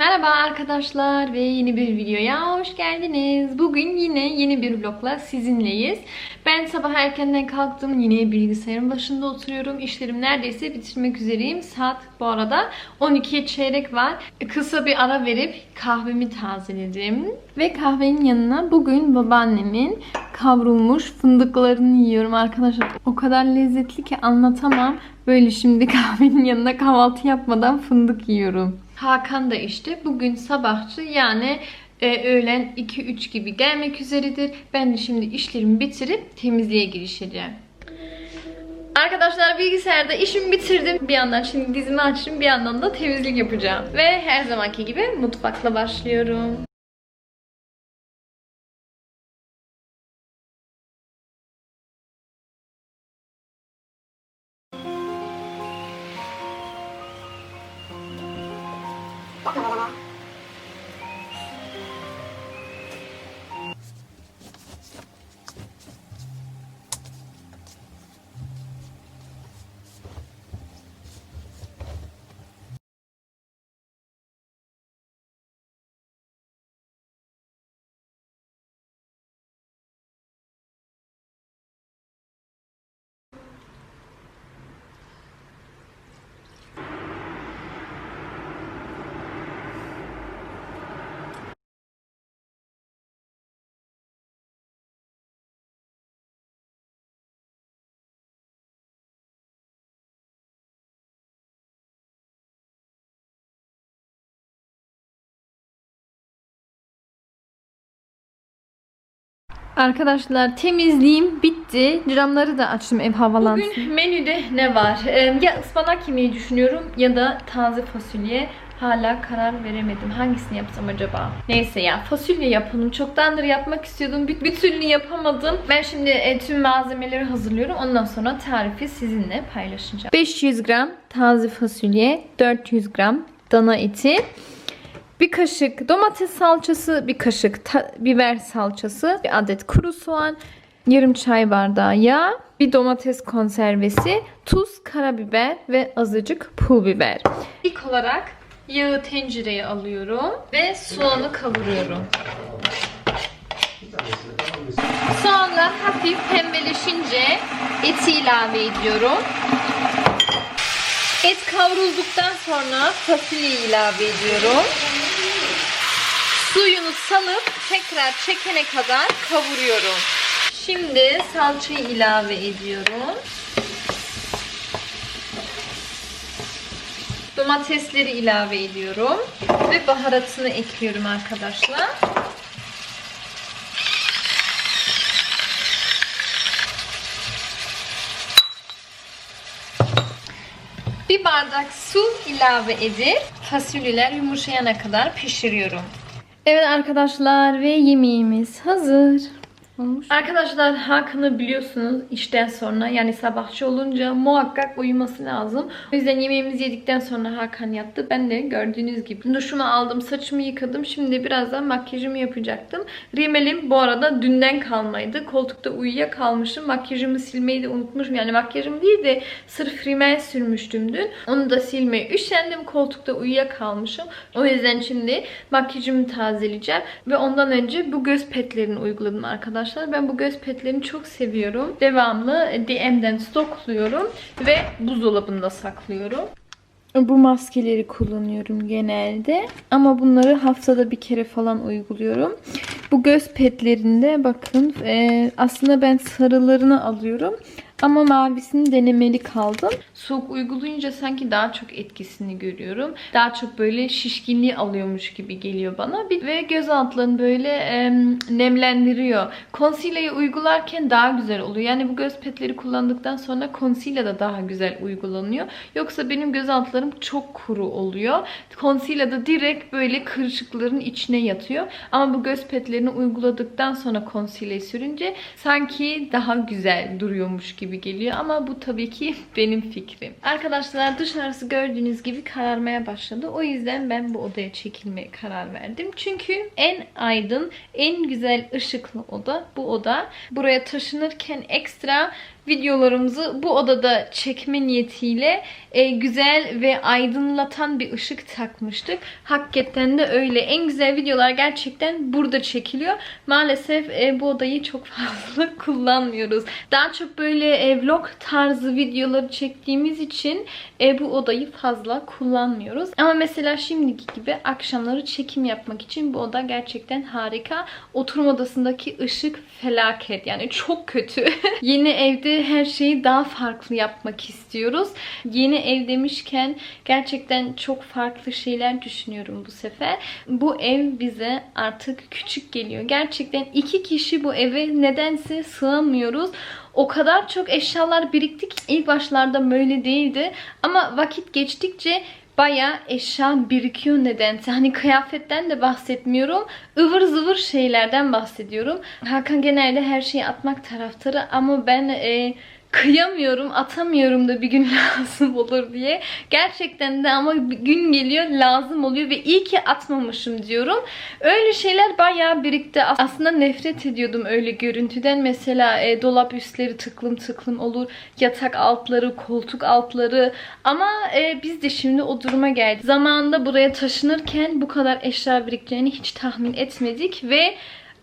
Merhaba arkadaşlar ve yeni bir videoya hoş geldiniz. Bugün yine yeni bir vlogla sizinleyiz. Ben sabah erkenden kalktım. Yine bilgisayarın başında oturuyorum. İşlerim neredeyse bitirmek üzereyim. Saat bu arada 12'ye çeyrek var. Kısa bir ara verip kahvemi tazeledim. Ve kahvenin yanına bugün babaannemin kavrulmuş fındıklarını yiyorum arkadaşlar. O kadar lezzetli ki anlatamam. Böyle şimdi kahvenin yanına kahvaltı yapmadan fındık yiyorum. Hakan da işte bugün sabahçı yani e, öğlen 2-3 gibi gelmek üzeredir. Ben de şimdi işlerimi bitirip temizliğe girişeceğim. Arkadaşlar bilgisayarda işimi bitirdim. Bir yandan şimdi dizimi açtım bir yandan da temizlik yapacağım. Ve her zamanki gibi mutfakla başlıyorum. Arkadaşlar temizliğim bitti. Camları da açtım ev havalansın. Bugün menüde ne var? Ee, ya ıspanak yemeyi düşünüyorum ya da taze fasulye. Hala karar veremedim. Hangisini yapsam acaba? Neyse ya fasulye yapalım. Çoktandır yapmak istiyordum. Bir, bir türlü yapamadım. Ben şimdi e, tüm malzemeleri hazırlıyorum. Ondan sonra tarifi sizinle paylaşacağım. 500 gram taze fasulye, 400 gram dana eti, bir kaşık domates salçası, bir kaşık biber salçası, bir adet kuru soğan, yarım çay bardağı yağ, bir domates konservesi, tuz, karabiber ve azıcık pul biber. İlk olarak yağı tencereye alıyorum ve soğanı kavuruyorum. Soğanlar hafif pembeleşince eti ilave ediyorum. Et kavrulduktan sonra fasulyeyi ilave ediyorum. Suyunu salıp tekrar çekene kadar kavuruyorum. Şimdi salçayı ilave ediyorum. Domatesleri ilave ediyorum. Ve baharatını ekliyorum arkadaşlar. Bir bardak su ilave edip fasulyeler yumuşayana kadar pişiriyorum. Evet arkadaşlar ve yemeğimiz hazır. Olmuş. Arkadaşlar Hakan'ı biliyorsunuz işten sonra yani sabahçı olunca muhakkak uyuması lazım. O yüzden yemeğimizi yedikten sonra Hakan yattı. Ben de gördüğünüz gibi duşumu aldım, saçımı yıkadım. Şimdi birazdan makyajımı yapacaktım. Rimelim bu arada dünden kalmaydı. Koltukta uyuyakalmışım. Makyajımı silmeyi de unutmuşum. Yani makyajım değil de sırf rimel sürmüştüm dün. Onu da silmeye üşendim. Koltukta uyuyakalmışım. O yüzden şimdi makyajımı tazeleyeceğim. Ve ondan önce bu göz petlerini uyguladım arkadaşlar. Ben bu göz petlerini çok seviyorum. Devamlı DM'den stokluyorum ve buzdolabında saklıyorum. Bu maskeleri kullanıyorum genelde. Ama bunları haftada bir kere falan uyguluyorum. Bu göz petlerinde bakın e, aslında ben sarılarını alıyorum. Ama mavisini denemeli kaldım. Soğuk uygulayınca sanki daha çok etkisini görüyorum. Daha çok böyle şişkinliği alıyormuş gibi geliyor bana. Ve göz altlarını böyle e, nemlendiriyor. Concealer'ı uygularken daha güzel oluyor. Yani bu göz petleri kullandıktan sonra concealer da daha güzel uygulanıyor. Yoksa benim göz altlarım çok kuru oluyor. Concealer da direkt böyle kırışıkların içine yatıyor. Ama bu göz petlerini uyguladıktan sonra concealer sürünce sanki daha güzel duruyormuş gibi geliyor. Ama bu tabii ki benim fikrim. Arkadaşlar dışarısı gördüğünüz gibi kararmaya başladı. O yüzden ben bu odaya çekilmeye karar verdim. Çünkü en aydın, en güzel ışıklı oda bu oda. Buraya taşınırken ekstra videolarımızı bu odada çekme niyetiyle e, güzel ve aydınlatan bir ışık takmıştık. Hakikaten de öyle. En güzel videolar gerçekten burada çekiliyor. Maalesef e, bu odayı çok fazla kullanmıyoruz. Daha çok böyle e, vlog tarzı videoları çektiğimiz için e, bu odayı fazla kullanmıyoruz. Ama mesela şimdiki gibi akşamları çekim yapmak için bu oda gerçekten harika. Oturma odasındaki ışık felaket. Yani çok kötü. Yeni evde her şeyi daha farklı yapmak istiyoruz. Yeni ev demişken gerçekten çok farklı şeyler düşünüyorum bu sefer. Bu ev bize artık küçük geliyor. Gerçekten iki kişi bu eve nedense sığamıyoruz. O kadar çok eşyalar birikti ki ilk başlarda böyle değildi. Ama vakit geçtikçe baya eşya birikiyor nedense. Hani kıyafetten de bahsetmiyorum. ıvır zıvır şeylerden bahsediyorum. Hakan genelde her şeyi atmak taraftarı ama ben e, kıyamıyorum, atamıyorum da bir gün lazım olur diye. Gerçekten de ama bir gün geliyor lazım oluyor ve iyi ki atmamışım diyorum. Öyle şeyler bayağı birikti. Aslında nefret ediyordum öyle görüntüden. Mesela e, dolap üstleri tıklım tıklım olur. Yatak altları, koltuk altları. Ama e, biz de şimdi o duruma geldik. Zamanında buraya taşınırken bu kadar eşya birikeceğini hiç tahmin etmedik ve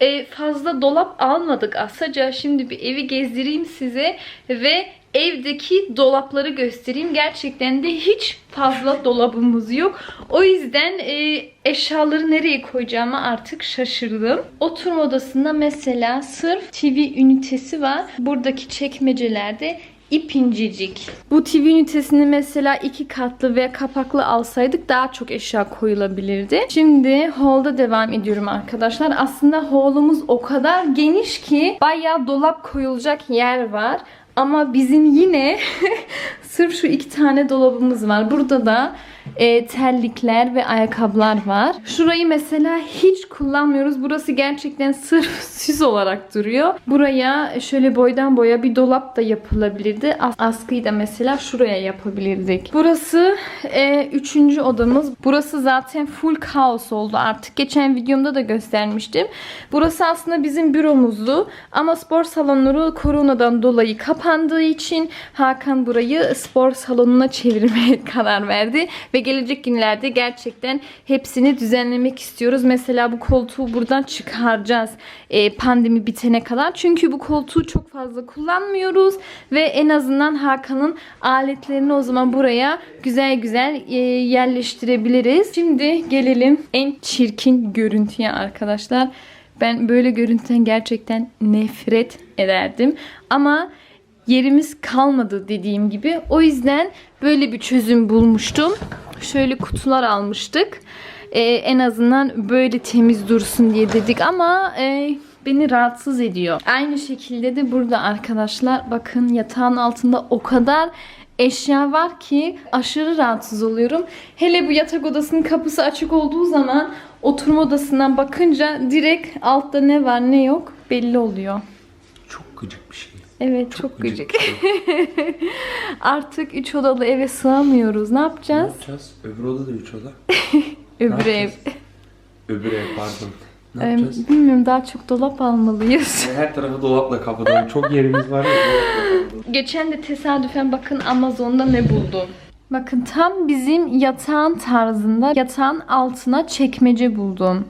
e, fazla dolap almadık aslında. Şimdi bir evi gezdireyim size ve evdeki dolapları göstereyim. Gerçekten de hiç fazla dolabımız yok. O yüzden e, eşyaları nereye koyacağımı artık şaşırdım. Oturma odasında mesela sırf TV ünitesi var. Buradaki çekmecelerde ip incecik. Bu TV ünitesini mesela iki katlı ve kapaklı alsaydık daha çok eşya koyulabilirdi. Şimdi hall'da devam ediyorum arkadaşlar. Aslında hall'umuz o kadar geniş ki bayağı dolap koyulacak yer var. Ama bizim yine sırf şu iki tane dolabımız var. Burada da e, terlikler ve ayakkabılar var. Şurayı mesela hiç kullanmıyoruz. Burası gerçekten sırf süs olarak duruyor. Buraya şöyle boydan boya bir dolap da yapılabilirdi. As- askıyı da mesela şuraya yapabilirdik. Burası e, üçüncü odamız. Burası zaten full kaos oldu artık. Geçen videomda da göstermiştim. Burası aslında bizim büromuzdu. Ama spor salonları koronadan dolayı kapandığı için Hakan burayı spor salonuna çevirmeye karar verdi. Ve gelecek günlerde gerçekten hepsini düzenlemek istiyoruz. Mesela bu koltuğu buradan çıkaracağız e, pandemi bitene kadar. Çünkü bu koltuğu çok fazla kullanmıyoruz. Ve en azından Hakan'ın aletlerini o zaman buraya güzel güzel e, yerleştirebiliriz. Şimdi gelelim en çirkin görüntüye arkadaşlar. Ben böyle görüntüden gerçekten nefret ederdim. Ama yerimiz kalmadı dediğim gibi. O yüzden böyle bir çözüm bulmuştum. Şöyle kutular almıştık. Ee, en azından böyle temiz dursun diye dedik ama e, beni rahatsız ediyor. Aynı şekilde de burada arkadaşlar bakın yatağın altında o kadar eşya var ki aşırı rahatsız oluyorum. Hele bu yatak odasının kapısı açık olduğu zaman oturma odasından bakınca direkt altta ne var ne yok belli oluyor. Çok gıcık bir şey. Evet çok, gıcık. bir şey. Artık üç odalı eve sığamıyoruz. Ne ne yapacağız? yapacağız? Öbür oda da üç oda. Öbür ev. yapacağız? Öbür ev pardon. Ne Em, yapacağız? bilmiyorum daha çok dolap almalıyız. Her tarafı dolapla kapatalım. Çok yerimiz var ya. Geçen de tesadüfen bakın Amazon'da ne buldum. Bakın tam bizim yatağın tarzında yatağın altına çekmece buldum.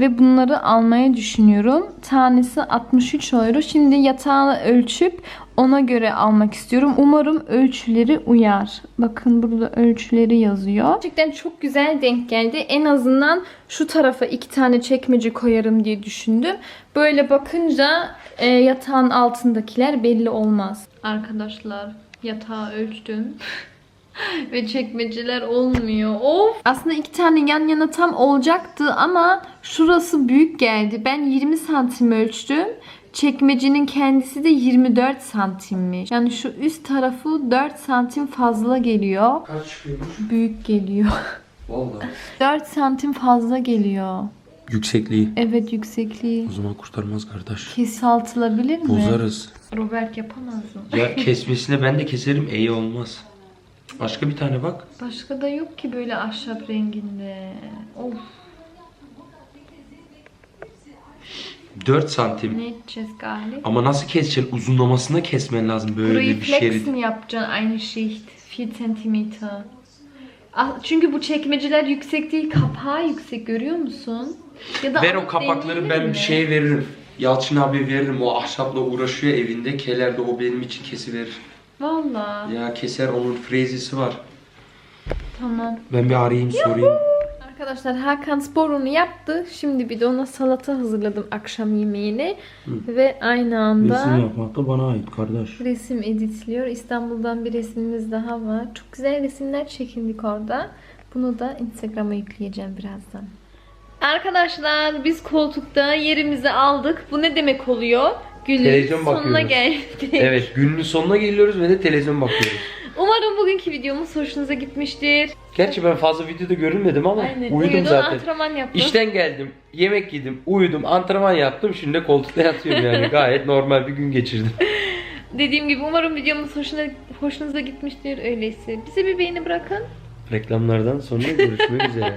Ve bunları almaya düşünüyorum. Tanesi 63 euro. Şimdi yatağı ölçüp ona göre almak istiyorum. Umarım ölçüleri uyar. Bakın burada ölçüleri yazıyor. Gerçekten çok güzel denk geldi. En azından şu tarafa iki tane çekmece koyarım diye düşündüm. Böyle bakınca e, yatağın altındakiler belli olmaz. Arkadaşlar yatağı ölçtüm. Ve çekmeceler olmuyor. Of. Aslında iki tane yan yana tam olacaktı ama şurası büyük geldi. Ben 20 santim ölçtüm. Çekmecenin kendisi de 24 santimmiş. Yani şu üst tarafı 4 santim fazla geliyor. Kaç çıkıyormuş? Büyük geliyor. Vallahi. 4 santim fazla geliyor. Yüksekliği. Evet yüksekliği. O zaman kurtarmaz kardeş. Kesaltılabilir mi? Bozarız. Robert yapamaz mı? Ya kesmesine ben de keserim iyi olmaz. Başka bir tane bak. Başka da yok ki böyle ahşap renginde. Of. 4 santim. Ne edeceğiz galiba? Ama nasıl keseceksin? Uzunlamasına kesmen lazım böyle Burayı bir flex şerit. mi yapacaksın aynı şicht? 4 cm. Ah, Çünkü bu çekmeceler yüksek değil, kapağı yüksek görüyor musun? Ya da Ver o kapakları ben mi? bir şeye veririm. Yalçın abi veririm. O ahşapla uğraşıyor evinde. Kelerde o benim için kesiverir. Valla. Ya keser onun frezisi var. Tamam. Ben bir arayayım sorayım. Arkadaşlar Hakan sporunu yaptı. Şimdi bir de ona salata hazırladım akşam yemeğini. Ve aynı anda Resim yapmak da bana ait kardeş. resim editliyor. İstanbul'dan bir resmimiz daha var. Çok güzel resimler çekindik orada. Bunu da Instagram'a yükleyeceğim birazdan. Arkadaşlar biz koltukta yerimizi aldık. Bu ne demek oluyor? Günün Televizyon sonuna bakıyoruz. geldik. Evet günün sonuna geliyoruz ve de televizyon bakıyoruz. Umarım bugünkü videomuz hoşunuza gitmiştir. Gerçi ben fazla videoda görünmedim ama Aynen. uyudum Uyudun, zaten. antrenman yaptın. İşten geldim, yemek yedim, uyudum, antrenman yaptım. Şimdi de koltukta yatıyorum yani. Gayet normal bir gün geçirdim. Dediğim gibi umarım videomuz hoşuna, hoşunuza gitmiştir. Öyleyse bize bir beğeni bırakın. Reklamlardan sonra görüşmek üzere.